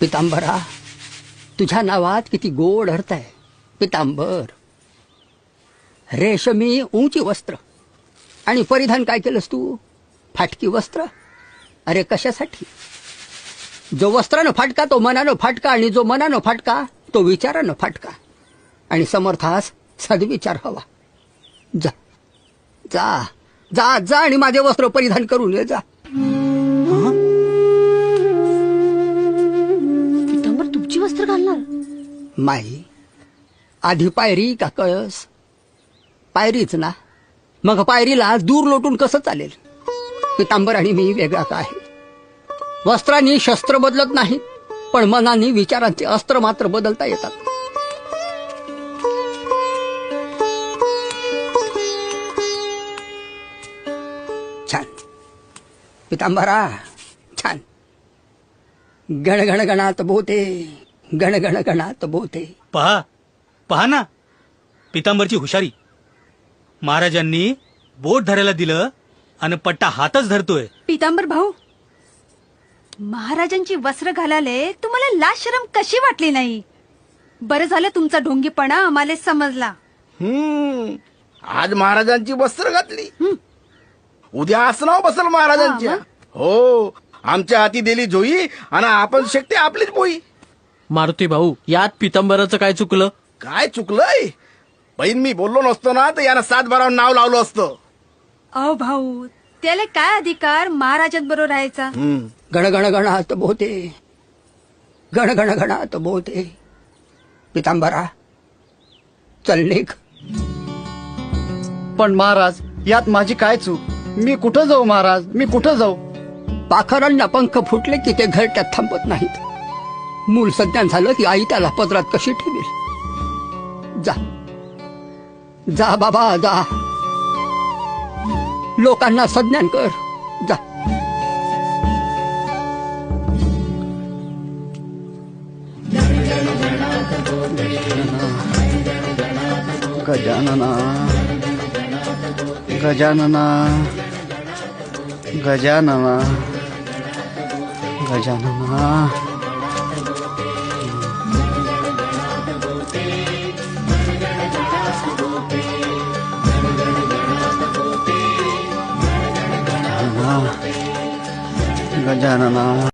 पितांबरा तुझ्या नावात किती गोड अर्थ आहे. पितांबर. रेशमी उंची वस्त्र. आणि परिधान काय केलंस तू? फाटकी वस्त्र? अरे कशासाठी? जो वस्त्रानं फाटका तो मनानं फाटका आणि जो मनानं फाटका तो विचारानं फाटका. आणि समर्थास सद्विचार हवा. जा. जा. जा जा आणि माझे वस्त्र परिधान करून ये जा. माई आधी पायरी का कळस? पायरीच ना. मग पायरीला दूर लोटून कसं चालेल? पितांबर आणि मी वेगळा काय वस्त्रांनी शस्त्र बदलत नाही पण मनाने विचारांचे अस्त्र मात्र बदलता येतात. छान. पितांबरा छान. गणगणगणात बोते. गण गण गणात बोते. पहा पहा ना पितांबरची हुशारी. महाराजांनी बोट धरायला दिलं आणि पट्टा हातच धरतोय. पितांबर भाऊ महाराजांची वस्त्र घालाले तुम्हाला लाज शरम कशी वाटली नाही? बरं झालं तुमचा ढोंगीपणा आम्हाला समजला. हम्म आज महाराजांची वस्त्र घातली. उद्या आसनाव बसल महाराजांच्या. हा, हो आमच्या हाती दिली जोई आणि आपण शेकते आपलीच बोई मारुती भाऊ यात पितांबराचं काय चुकलं? काय चुकलंय? बहीण मी बोललो नसतो ना तर यानं सात बारावर नाव लावलं असतं. अहो भाऊ त्याला काय अधिकार महाराजांबरोबर राहायचा? हम्म. गण गण गणात बोते. गण गण गणात बोते. पितांबरा चल निघ. पण महाराज यात माझी काय चूक? मी कुठं जाऊ महाराज? मी कुठं जाऊ? पाखरांना पंख फुटले की ते घरट्यात थांबत नाहीत. मूल संज्ञान झालं की आई त्याला पदरात कशी ठेवेल? जा. जा बाबा जा. लोकांना संज्ञान कर. जा. गजानना. गजानना. गजानना. गजानना. गजानना